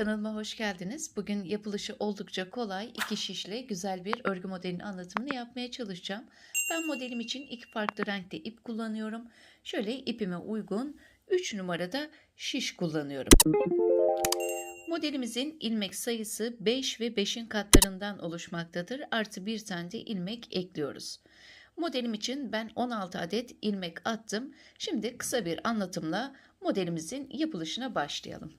Kanalıma hoş geldiniz. Bugün yapılışı oldukça kolay, iki şişle güzel bir örgü modelinin anlatımını yapmaya çalışacağım. Ben modelim için iki farklı renkte ip kullanıyorum. Şöyle ipime uygun 3 numarada şiş kullanıyorum. Modelimizin ilmek sayısı 5 ve 5'in katlarından oluşmaktadır. Artı bir tane de ilmek ekliyoruz. Modelim için ben 16 adet ilmek attım. Şimdi kısa bir anlatımla modelimizin yapılışına başlayalım.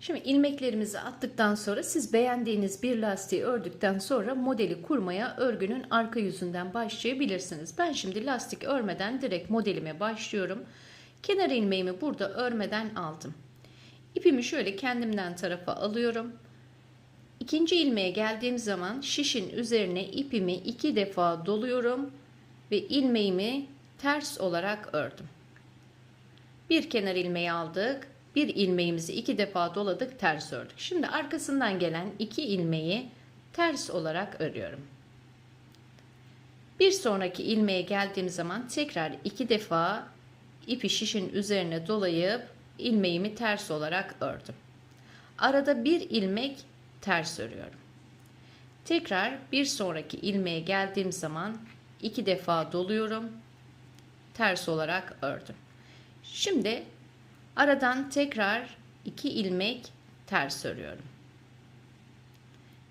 Şimdi ilmeklerimizi attıktan sonra siz beğendiğiniz bir lastiği ördükten sonra modeli kurmaya örgünün arka yüzünden başlayabilirsiniz. Ben şimdi lastik örmeden direkt modelime başlıyorum. Kenar ilmeğimi burada örmeden aldım. İpimi şöyle kendimden tarafa alıyorum. İkinci ilmeğe geldiğim zaman şişin üzerine ipimi iki defa doluyorum ve ilmeğimi ters olarak ördüm. Bir kenar ilmeği aldık. Bir ilmeğimizi iki defa doladık, ters ördük. Şimdi arkasından gelen iki ilmeği ters olarak örüyorum. Bir sonraki ilmeğe geldiğim zaman tekrar iki defa ipi şişin üzerine dolayıp ilmeğimi ters olarak ördüm. Arada bir ilmek ters örüyorum. Tekrar bir sonraki ilmeğe geldiğim zaman iki defa doluyorum. Ters olarak ördüm. Şimdi aradan tekrar iki ilmek ters örüyorum.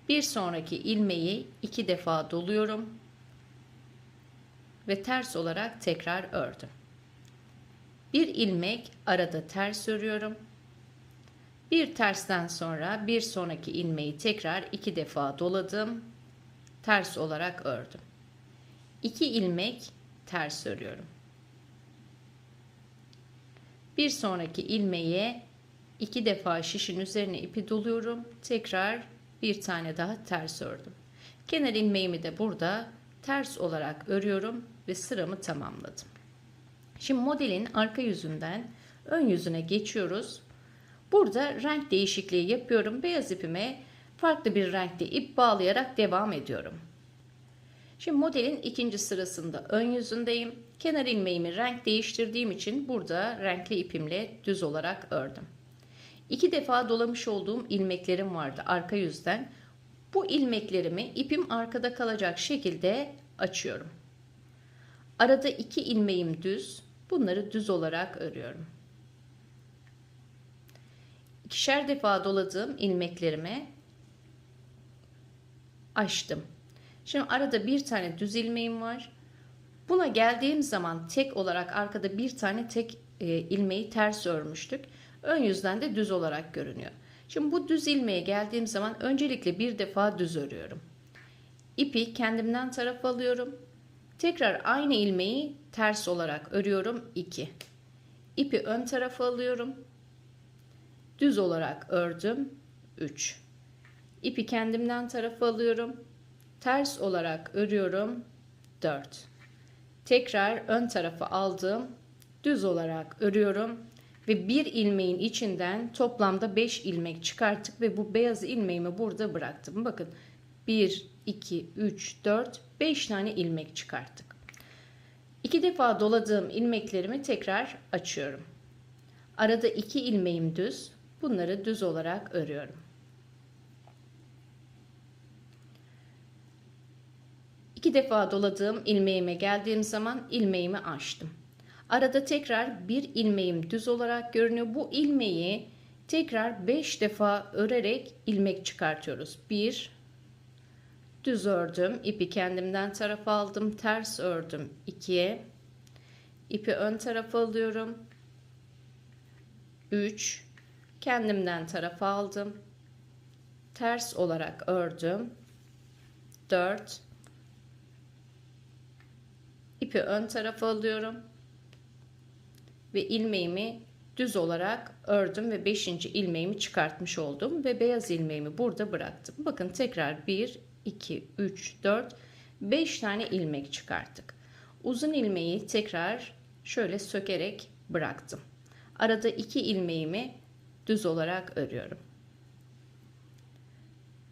Bir sonraki ilmeği iki defa doluyorum ve ters olarak tekrar ördüm. Bir ilmek arada ters örüyorum. Bir tersten sonra bir sonraki ilmeği tekrar iki defa doladım. Ters olarak ördüm. İki ilmek ters örüyorum. Bir sonraki ilmeğe iki defa şişin üzerine ipi doluyorum. Tekrar bir tane daha ters ördüm. Kenar ilmeğimi de burada ters olarak örüyorum ve sıramı tamamladım. Şimdi modelin arka yüzünden ön yüzüne geçiyoruz. Burada renk değişikliği yapıyorum. Beyaz ipime farklı bir renkte ip bağlayarak devam ediyorum. Şimdi modelin ikinci sırasında ön yüzündeyim. Kenar ilmeğimi renk değiştirdiğim için burada renkli ipimle düz olarak ördüm. İki defa dolamış olduğum ilmeklerim vardı arka yüzden. Bu ilmeklerimi ipim arkada kalacak şekilde açıyorum. Arada iki ilmeğim düz. Bunları düz olarak örüyorum. İkişer defa doladığım ilmeklerimi açtım. Şimdi arada bir tane düz ilmeğim var. Buna geldiğim zaman tek olarak arkada bir tane tek e, ilmeği ters örmüştük. Ön yüzden de düz olarak görünüyor. Şimdi bu düz ilmeğe geldiğim zaman öncelikle bir defa düz örüyorum. İpi kendimden tarafa alıyorum. Tekrar aynı ilmeği ters olarak örüyorum 2. İpi ön tarafa alıyorum. Düz olarak ördüm 3. İpi kendimden tarafa alıyorum. Ters olarak örüyorum 4. Tekrar ön tarafa aldım. Düz olarak örüyorum ve bir ilmeğin içinden toplamda 5 ilmek çıkarttık ve bu beyaz ilmeğimi burada bıraktım. Bakın 1, 2, 3, 4, 5 tane ilmek çıkarttık. İki defa doladığım ilmeklerimi tekrar açıyorum. Arada iki ilmeğim düz. Bunları düz olarak örüyorum. İki defa doladığım ilmeğime geldiğim zaman ilmeğimi açtım. Arada tekrar bir ilmeğim düz olarak görünüyor. Bu ilmeği tekrar 5 defa örerek ilmek çıkartıyoruz. 1 düz ördüm. ipi kendimden tarafa aldım. Ters ördüm. 2'ye ipi ön tarafa alıyorum. 3 kendimden tarafa aldım. Ters olarak ördüm. 4 ipi ön tarafa alıyorum ve ilmeğimi düz olarak ördüm ve 5. ilmeğimi çıkartmış oldum ve beyaz ilmeğimi burada bıraktım. Bakın tekrar 1 2 3 4 5 tane ilmek çıkarttık. Uzun ilmeği tekrar şöyle sökerek bıraktım. Arada 2 ilmeğimi düz olarak örüyorum.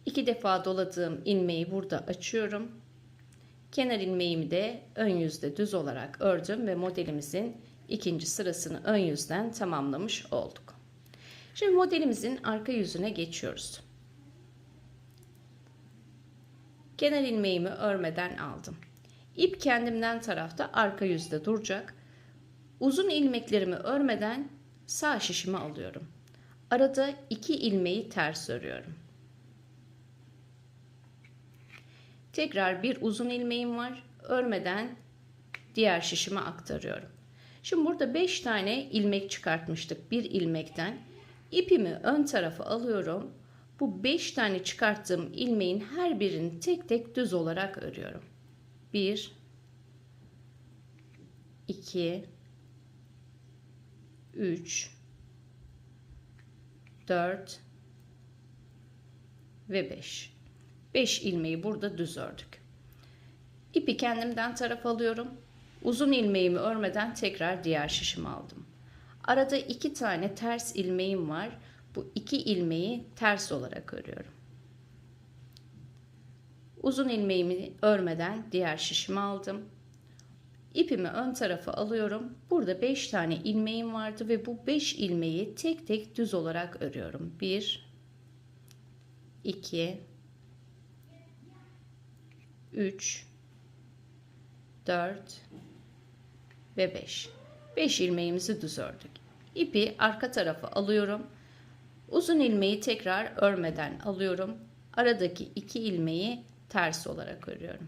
İki defa doladığım ilmeği burada açıyorum. Kenar ilmeğimi de ön yüzde düz olarak ördüm ve modelimizin ikinci sırasını ön yüzden tamamlamış olduk. Şimdi modelimizin arka yüzüne geçiyoruz. Kenar ilmeğimi örmeden aldım. İp kendimden tarafta arka yüzde duracak. Uzun ilmeklerimi örmeden sağ şişimi alıyorum. Arada iki ilmeği ters örüyorum. Tekrar bir uzun ilmeğim var. Örmeden diğer şişime aktarıyorum. Şimdi burada 5 tane ilmek çıkartmıştık bir ilmekten. İpimi ön tarafa alıyorum. Bu 5 tane çıkarttığım ilmeğin her birini tek tek düz olarak örüyorum. 1 2 3 4 ve 5. 5 ilmeği burada düz ördük. İpi kendimden taraf alıyorum. Uzun ilmeğimi örmeden tekrar diğer şişimi aldım. Arada iki tane ters ilmeğim var. Bu iki ilmeği ters olarak örüyorum. Uzun ilmeğimi örmeden diğer şişimi aldım. İpimi ön tarafa alıyorum. Burada 5 tane ilmeğim vardı ve bu 5 ilmeği tek tek düz olarak örüyorum. 1 2 3 4 ve 5. 5 ilmeğimizi düz ördük. İpi arka tarafa alıyorum. Uzun ilmeği tekrar örmeden alıyorum. Aradaki iki ilmeği ters olarak örüyorum.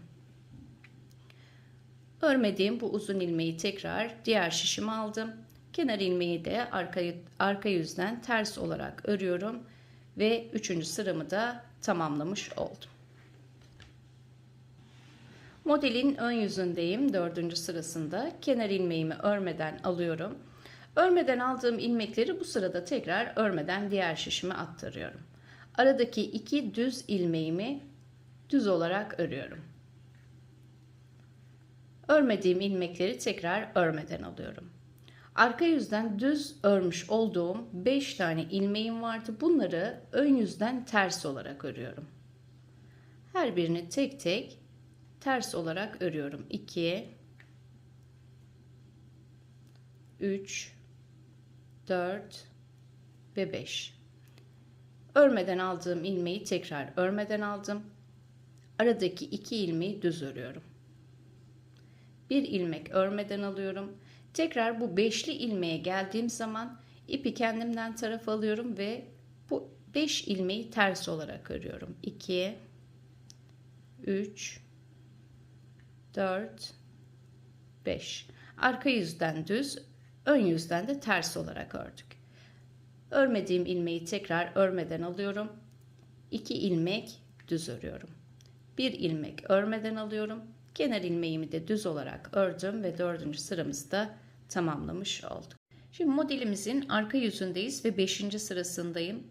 Örmediğim bu uzun ilmeği tekrar diğer şişime aldım. Kenar ilmeği de arka, arka yüzden ters olarak örüyorum ve üçüncü sıramı da tamamlamış oldum. Modelin ön yüzündeyim dördüncü sırasında. Kenar ilmeğimi örmeden alıyorum. Örmeden aldığım ilmekleri bu sırada tekrar örmeden diğer şişime aktarıyorum. Aradaki iki düz ilmeğimi düz olarak örüyorum. Örmediğim ilmekleri tekrar örmeden alıyorum. Arka yüzden düz örmüş olduğum 5 tane ilmeğim vardı. Bunları ön yüzden ters olarak örüyorum. Her birini tek tek ters olarak örüyorum. 2 3 4 ve 5. Örmeden aldığım ilmeği tekrar örmeden aldım. Aradaki iki ilmeği düz örüyorum. Bir ilmek örmeden alıyorum. Tekrar bu beşli ilmeğe geldiğim zaman ipi kendimden taraf alıyorum ve bu 5 ilmeği ters olarak örüyorum. 2 3 4 5 arka yüzden düz ön yüzden de ters olarak ördük. Örmediğim ilmeği tekrar örmeden alıyorum. 2 ilmek düz örüyorum. Bir ilmek örmeden alıyorum. Kenar ilmeğimi de düz olarak ördüm ve dördüncü sıramızda tamamlamış olduk. Şimdi modelimizin arka yüzündeyiz ve beşinci sırasındayım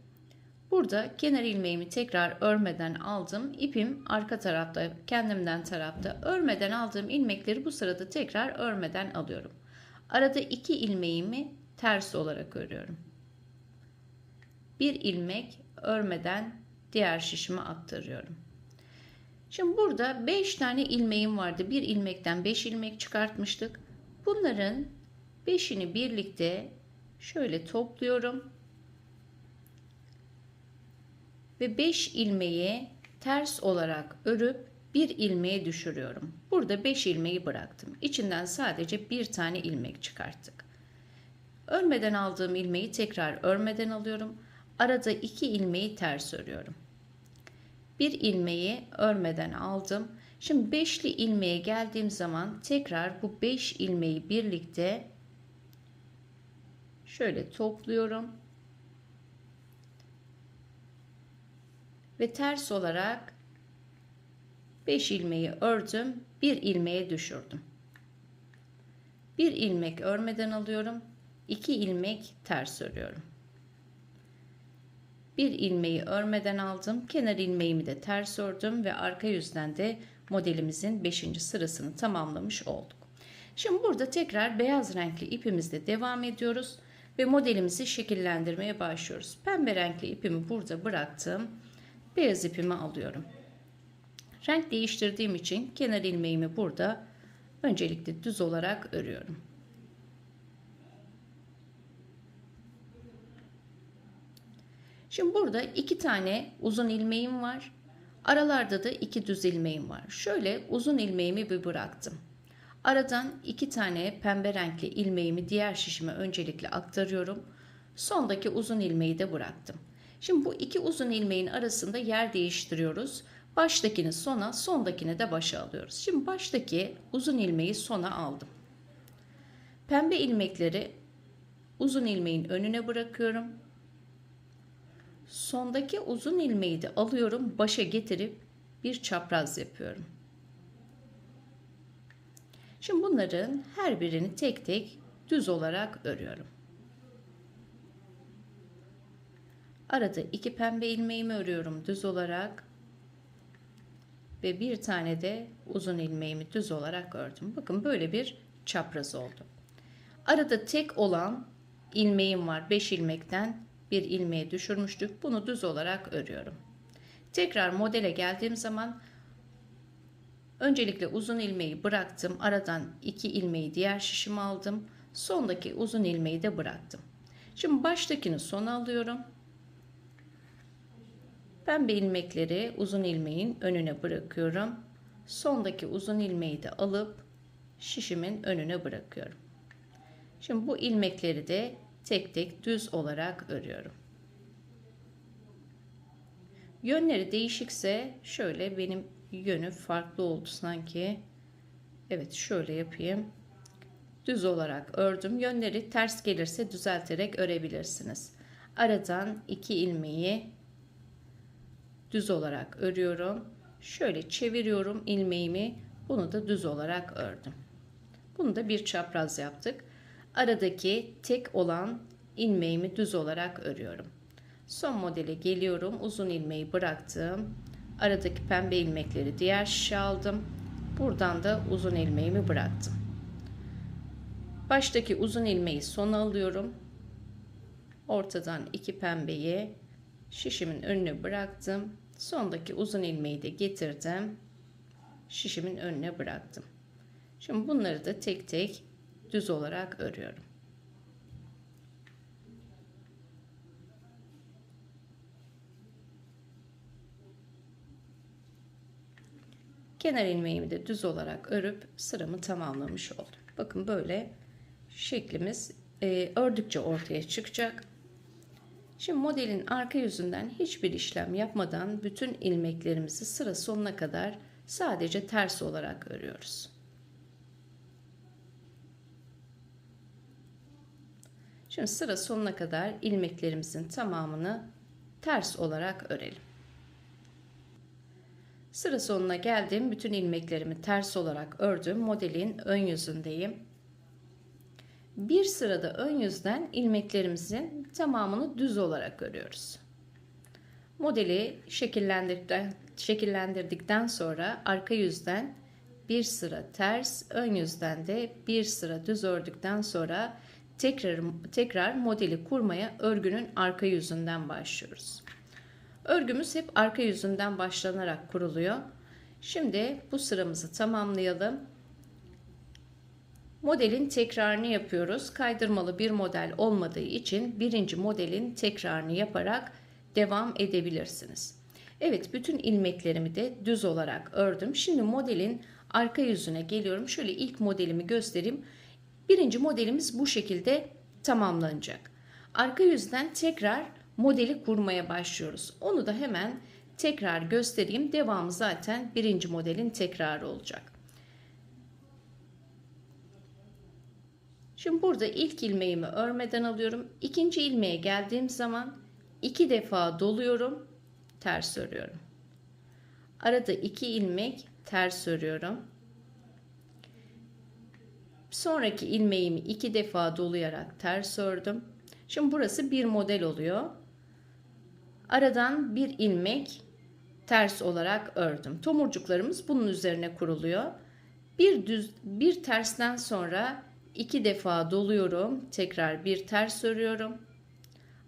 Burada kenar ilmeğimi tekrar örmeden aldım. İpim arka tarafta, kendimden tarafta. Örmeden aldığım ilmekleri bu sırada tekrar örmeden alıyorum. Arada iki ilmeğimi ters olarak örüyorum. Bir ilmek örmeden diğer şişime aktarıyorum. Şimdi burada 5 tane ilmeğim vardı. Bir ilmekten 5 ilmek çıkartmıştık. Bunların 5'ini birlikte şöyle topluyorum ve 5 ilmeği ters olarak örüp bir ilmeğe düşürüyorum. Burada 5 ilmeği bıraktım. İçinden sadece bir tane ilmek çıkarttık. Örmeden aldığım ilmeği tekrar örmeden alıyorum. Arada 2 ilmeği ters örüyorum. Bir ilmeği örmeden aldım. Şimdi beşli ilmeğe geldiğim zaman tekrar bu 5 ilmeği birlikte şöyle topluyorum ve ters olarak 5 ilmeği ördüm, bir ilmeğe düşürdüm. Bir ilmek örmeden alıyorum, 2 ilmek ters örüyorum. Bir ilmeği örmeden aldım, kenar ilmeğimi de ters ördüm ve arka yüzden de modelimizin 5. sırasını tamamlamış olduk. Şimdi burada tekrar beyaz renkli ipimizle devam ediyoruz ve modelimizi şekillendirmeye başlıyoruz. Pembe renkli ipimi burada bıraktım beyaz ipimi alıyorum. Renk değiştirdiğim için kenar ilmeğimi burada öncelikle düz olarak örüyorum. Şimdi burada iki tane uzun ilmeğim var. Aralarda da iki düz ilmeğim var. Şöyle uzun ilmeğimi bir bıraktım. Aradan iki tane pembe renkli ilmeğimi diğer şişime öncelikle aktarıyorum. Sondaki uzun ilmeği de bıraktım. Şimdi bu iki uzun ilmeğin arasında yer değiştiriyoruz. Baştakini sona, sondakini de başa alıyoruz. Şimdi baştaki uzun ilmeği sona aldım. Pembe ilmekleri uzun ilmeğin önüne bırakıyorum. Sondaki uzun ilmeği de alıyorum, başa getirip bir çapraz yapıyorum. Şimdi bunların her birini tek tek düz olarak örüyorum. Arada iki pembe ilmeğimi örüyorum düz olarak ve bir tane de uzun ilmeğimi düz olarak ördüm. Bakın böyle bir çapraz oldu. Arada tek olan ilmeğim var. 5 ilmekten bir ilmeği düşürmüştük. Bunu düz olarak örüyorum. Tekrar modele geldiğim zaman öncelikle uzun ilmeği bıraktım. Aradan iki ilmeği diğer şişime aldım. Sondaki uzun ilmeği de bıraktım. Şimdi baştakini sona alıyorum. Pembe ilmekleri uzun ilmeğin önüne bırakıyorum. Sondaki uzun ilmeği de alıp şişimin önüne bırakıyorum. Şimdi bu ilmekleri de tek tek düz olarak örüyorum. Yönleri değişikse şöyle benim yönü farklı oldu sanki. Evet şöyle yapayım. Düz olarak ördüm. Yönleri ters gelirse düzelterek örebilirsiniz. Aradan iki ilmeği düz olarak örüyorum. Şöyle çeviriyorum ilmeğimi. Bunu da düz olarak ördüm. Bunu da bir çapraz yaptık. Aradaki tek olan ilmeğimi düz olarak örüyorum. Son modele geliyorum. Uzun ilmeği bıraktım. Aradaki pembe ilmekleri diğer şişe aldım. Buradan da uzun ilmeğimi bıraktım. Baştaki uzun ilmeği sona alıyorum. Ortadan iki pembeyi şişimin önüne bıraktım. Sondaki uzun ilmeği de getirdim. Şişimin önüne bıraktım. Şimdi bunları da tek tek düz olarak örüyorum. Kenar ilmeğimi de düz olarak örüp sıramı tamamlamış oldum. Bakın böyle şeklimiz e, ördükçe ortaya çıkacak. Şimdi modelin arka yüzünden hiçbir işlem yapmadan bütün ilmeklerimizi sıra sonuna kadar sadece ters olarak örüyoruz. Şimdi sıra sonuna kadar ilmeklerimizin tamamını ters olarak örelim. Sıra sonuna geldim. Bütün ilmeklerimi ters olarak ördüm. Modelin ön yüzündeyim. Bir sırada ön yüzden ilmeklerimizin tamamını düz olarak örüyoruz. Modeli şekillendirdikten, şekillendirdikten sonra arka yüzden bir sıra ters, ön yüzden de bir sıra düz ördükten sonra tekrar, tekrar modeli kurmaya örgünün arka yüzünden başlıyoruz. Örgümüz hep arka yüzünden başlanarak kuruluyor. Şimdi bu sıramızı tamamlayalım. Modelin tekrarını yapıyoruz. Kaydırmalı bir model olmadığı için birinci modelin tekrarını yaparak devam edebilirsiniz. Evet bütün ilmeklerimi de düz olarak ördüm. Şimdi modelin arka yüzüne geliyorum. Şöyle ilk modelimi göstereyim. Birinci modelimiz bu şekilde tamamlanacak. Arka yüzden tekrar modeli kurmaya başlıyoruz. Onu da hemen tekrar göstereyim. Devamı zaten birinci modelin tekrarı olacak. Şimdi burada ilk ilmeğimi örmeden alıyorum. İkinci ilmeğe geldiğim zaman iki defa doluyorum. Ters örüyorum. Arada iki ilmek ters örüyorum. Sonraki ilmeğimi iki defa dolayarak ters ördüm. Şimdi burası bir model oluyor. Aradan bir ilmek ters olarak ördüm. Tomurcuklarımız bunun üzerine kuruluyor. Bir düz bir tersten sonra iki defa doluyorum. Tekrar bir ters örüyorum.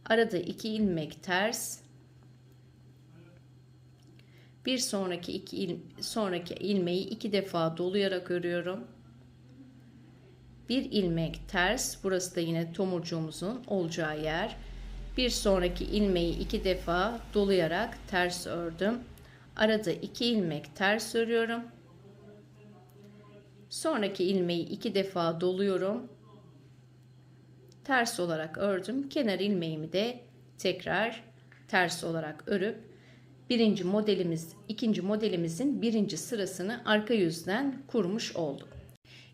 Arada iki ilmek ters. Bir sonraki iki il, sonraki ilmeği iki defa dolayarak örüyorum. Bir ilmek ters. Burası da yine tomurcuğumuzun olacağı yer. Bir sonraki ilmeği iki defa dolayarak ters ördüm. Arada iki ilmek ters örüyorum. Sonraki ilmeği iki defa doluyorum. Ters olarak ördüm. Kenar ilmeğimi de tekrar ters olarak örüp birinci modelimiz, ikinci modelimizin birinci sırasını arka yüzden kurmuş olduk.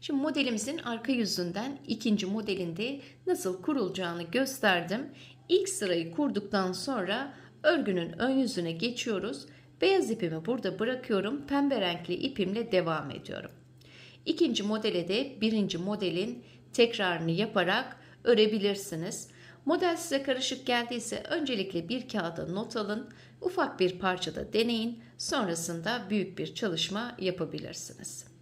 Şimdi modelimizin arka yüzünden ikinci modelinde nasıl kurulacağını gösterdim. İlk sırayı kurduktan sonra örgünün ön yüzüne geçiyoruz. Beyaz ipimi burada bırakıyorum. Pembe renkli ipimle devam ediyorum. İkinci modele de birinci modelin tekrarını yaparak örebilirsiniz. Model size karışık geldiyse öncelikle bir kağıda not alın, ufak bir parçada deneyin, sonrasında büyük bir çalışma yapabilirsiniz.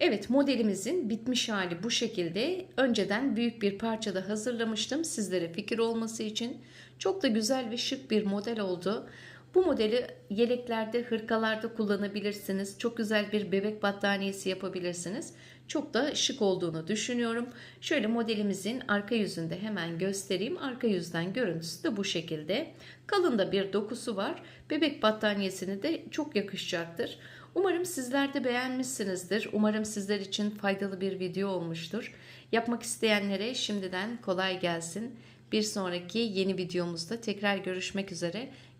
Evet modelimizin bitmiş hali bu şekilde. Önceden büyük bir parçada hazırlamıştım sizlere fikir olması için. Çok da güzel ve şık bir model oldu. Bu modeli yeleklerde, hırkalarda kullanabilirsiniz. Çok güzel bir bebek battaniyesi yapabilirsiniz. Çok da şık olduğunu düşünüyorum. Şöyle modelimizin arka yüzünde hemen göstereyim. Arka yüzden görüntüsü de bu şekilde. Kalın da bir dokusu var. Bebek battaniyesine de çok yakışacaktır. Umarım sizler de beğenmişsinizdir. Umarım sizler için faydalı bir video olmuştur. Yapmak isteyenlere şimdiden kolay gelsin. Bir sonraki yeni videomuzda tekrar görüşmek üzere.